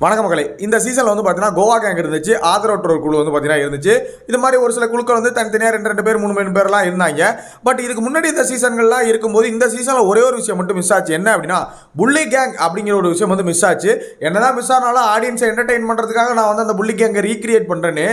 வணக்க மக்களே. இந்த சீசனில் வந்து பார்த்தீங்கன்னா கோவா கேங் இருந்துச்சு ஆதரவற்றோர் குழு வந்து பார்த்தீங்கன்னா இருந்துச்சு. இது மாதிரி ஒரு சில குழுக்கள் வந்து தனித்தனியாக ரெண்டு ரெண்டு பேர் மூணு மூணு பேர்லாம் இருந்தாங்க. பட் இதுக்கு முன்னாடி இந்த சீசன்கள்லாம் இருக்கும்போது இந்த சீசனில் ஒரே ஒரு விஷயம் மட்டும் மிஸ் ஆச்சு. என்ன அப்படின்னா புள்ளி கேங் அப்படிங்கிற ஒரு விஷயம் வந்து மிஸ் ஆச்சு. என்னதான் மிஸ் ஆனாலும் ஆடியன்ஸை என்டர்டெயின் பண்ணுறதுக்காக நான் வந்து அந்த புள்ளி கேங்கை ரீக்ரியேட் பண்ணுறேன்னு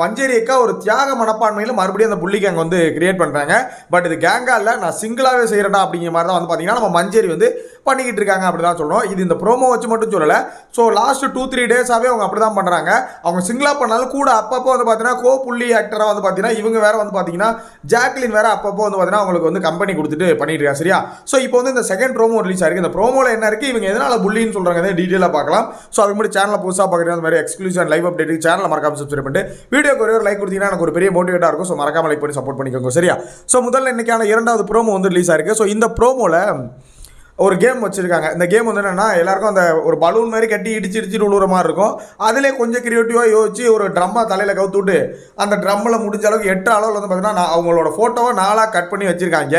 மஞ்சேரியக்கா ஒரு தியாக மனப்பான்மையில் மறுபடியும் அந்த புள்ளி கேங் வந்து கிரியேட் பண்ணுறாங்க பட் இது கேங்காக இல்லை நான் சிங்கிளாகவே செய்கிறேன்டா அப்படிங்கிற மாதிரி தான் வந்து பார்த்தீங்கன்னா நம்ம மஞ்சேரி வந்து பண்ணிக்கிட்டு இருக்காங்க அப்படி தான் சொல்லணும் இது இந்த ப்ரோமோ வச்சு மட்டும் சொல்லலை. ஸோ லாஸ்ட் டூ த்ரீ டேஸாகவே அவங்க அப்படி தான் பண்ணுறாங்க அவங்க சிங்கிளாக பண்ணாலும் கூட அப்பப்போ வந்து பார்த்தீங்கன்னா கோ புள்ளி ஆக்டராக வந்து பார்த்தீங்கன்னா இவங்க வேறு வந்து பார்த்தீங்கன்னா ஜாக்லின் வேறு அப்பப்போ வந்து பார்த்தீங்கன்னா அவங்களுக்கு வந்து கம்பெனி கொடுத்துட்டு பண்ணிட்டு இருக்காங்க சரியா? ஸோ இப்போ வந்து இந்த செகண்ட் ப்ரோமோ ரிலீஸ் ஆயிருக்கு. இந்த ப்ரோமோவில் என்ன இருக்குது இவங்க எதனால் புள்ளின்னு சொல்கிறாங்க டீட்டெயிலாக பார்க்கலாம். ஸோ அதுக்கு முன்னாடி சேனலை புதுசாக பார்க்குறது அந்த மாதிரி எக்ஸ்க்ளூசிவ் அண்ட் லைவ் அப்டேட் சேனலை மறக்காம சப்ஸ்கிரைப் பண்ணிட்டு வீடியோக்கு ஒரே ஒரு லைக் கொடுத்தீங்கன்னா எனக்கு ஒரு பெரிய மோட்டிவேட்டாக இருக்கும். ஸோ மறக்காம லைக் பண்ணி சப்போர்ட் பண்ணிக்கோங்க சரியா? ஸோ முதல்ல இன்னைக்கான இரண்டாவது ப்ரோமோ வந்து ரிலீஸ் ஆயிருக்கு. ஸோ இந்த ப்ரோமோவில் ஒரு கேம் வச்சுருக்காங்க. இந்த கேம் வந்து என்னென்னா எல்லாருக்கும் அந்த ஒரு பலூன் மாதிரி கட்டி இடிச்சு இடிச்சு விழுவுற மாதிரி இருக்கும். அதிலே கொஞ்சம் க்ரியேட்டிவாக யோசிச்சு ஒரு ட்ரம்மை தலையில் கவுத்துட்டு அந்த ட்ரம்மில் முடிஞ்ச அளவுக்கு எட்டு அளவில் வந்து பார்த்தீங்கன்னா நான் அவங்களோட ஃபோட்டோவை நாளாக கட் பண்ணி வச்சுருக்காங்க.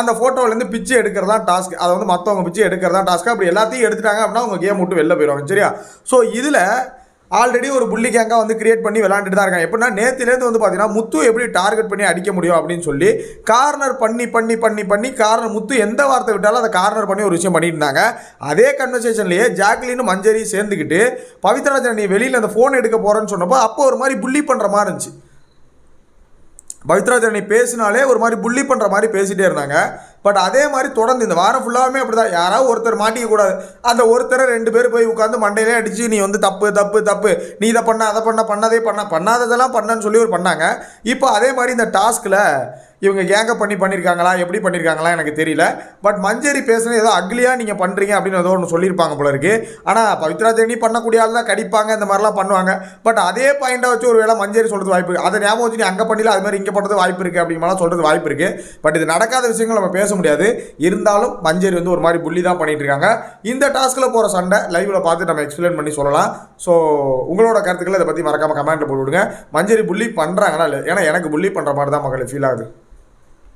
அந்த ஃபோட்டோவிலேருந்து பிச்சு எடுக்கிறதா டாஸ்க் அதை வந்து மற்றவங்க பிச்சு எடுக்கிறதா டாஸ்க் அப்படி எல்லாத்தையும் எடுத்துட்டாங்க அப்படின்னா அவங்க கேம் விட்டு வெளில போயிடுவாங்க. சரியா? ஸோ இதில் ஆல்ரெடி ஒரு புள்ளி கேங்காக வந்து கிரியேட் பண்ணி விளாண்டுட்டு தான் இருக்காங்க. எப்படின்னா நேற்றுலேருந்து வந்து பார்த்தீங்கன்னா முத்து எப்படி டார்கெட் பண்ணி அடிக்க முடியும் அப்படின்னு சொல்லி கார்னர் பண்ணி பண்ணி பண்ணி பண்ணி கார்னர் முத்து எந்த வார்த்தை விட்டாலும் அதை கார்னர் பண்ணி ஒரு விஷயம் பண்ணிட்டு இருந்தாங்க. அதே கன்வர்சேஷன்லேயே ஜாக்லின் மஞ்சரி சேர்ந்துக்கிட்டு பவித்ராஜன் நீ வெளியில் அந்த ஃபோன் எடுக்க போகிறேன்னு சொன்னப்போ அப்போ ஒரு மாதிரி புள்ளி பண்ணுற மாதிரி இருந்துச்சு. பவித்ராஜனி பேசினாலே ஒரு மாதிரி புள்ளி பண்ணுற மாதிரி பேசிகிட்டே இருந்தாங்க. பட் அதே மாதிரி தொடர்ந்து இந்த வாரம் ஃபுல்லாகவே அப்படி தான் யாராவது ஒருத்தர் மாட்டிக்கக்கூடாது அந்த ஒருத்தரை ரெண்டு பேர் போய் உட்காந்து மண்டையிலே அடித்து நீ வந்து தப்பு தப்பு தப்பு. நீ இதை பண்ண அதை பண்ண பண்ணதே பண்ண பண்ணாததெல்லாம் பண்ணன்னு சொல்லி ஒரு பண்ணாங்க. இப்போ அதே மாதிரி இந்த டாஸ்கில் இவங்க கேங்கப் பண்ணி பண்ணியிருக்காங்களா எப்படி பண்ணியிருக்காங்களா எனக்கு தெரியல. பட் மஞ்சேரி பேசுனது ஏதோ அக்லியாக நீங்கள் பண்ணுறீங்க அப்படின்னு ஏதோ ஒன்று சொல்லியிருப்பாங்க போல இருக்குது ஆனால் பவித்ரா தேனி பண்ணக்கூடிய ஆள் தான் கடிப்பாங்க இந்த மாதிரிலாம் பண்ணுவாங்க. பட் அதே பாயிண்டாக வச்சு ஒரு வேளை மஞ்சேரி சொல்கிறது வாய்ப்பு இருக்குது அதை ஞாபகம் வச்சு நீ அங்கே பண்ணல அது மாதிரி இங்கே பண்ணுறது வாய்ப்பு இருக்குது அப்படிங்கிற சொல்கிறது வாய்ப்பு இருக்குது பட் இது நடக்காத விஷயங்கள் நம்ம பேச முடியாது. இருந்தாலும் மஞ்சேரி வந்து ஒரு மாதிரி புள்ளி தான் பண்ணிகிட்டு இருக்காங்க. இந்த டாஸ்கில் போகிற சண்டை லைவில் பார்த்து நம்ம எக்ஸ்பிளைன் பண்ணி சொல்லலாம். ஸோ உங்களோட கருத்துக்களை இதை பற்றி மறக்காமல் கமெண்ட்டில் போட்டு விடுங்க. மஞ்சரி புள்ளி பண்ணுறாங்களா இல்லை? ஏன்னா எனக்கு புள்ளி பண்ணுற மாதிரி தான் மக்கள் ஃபீல் ஆகுது.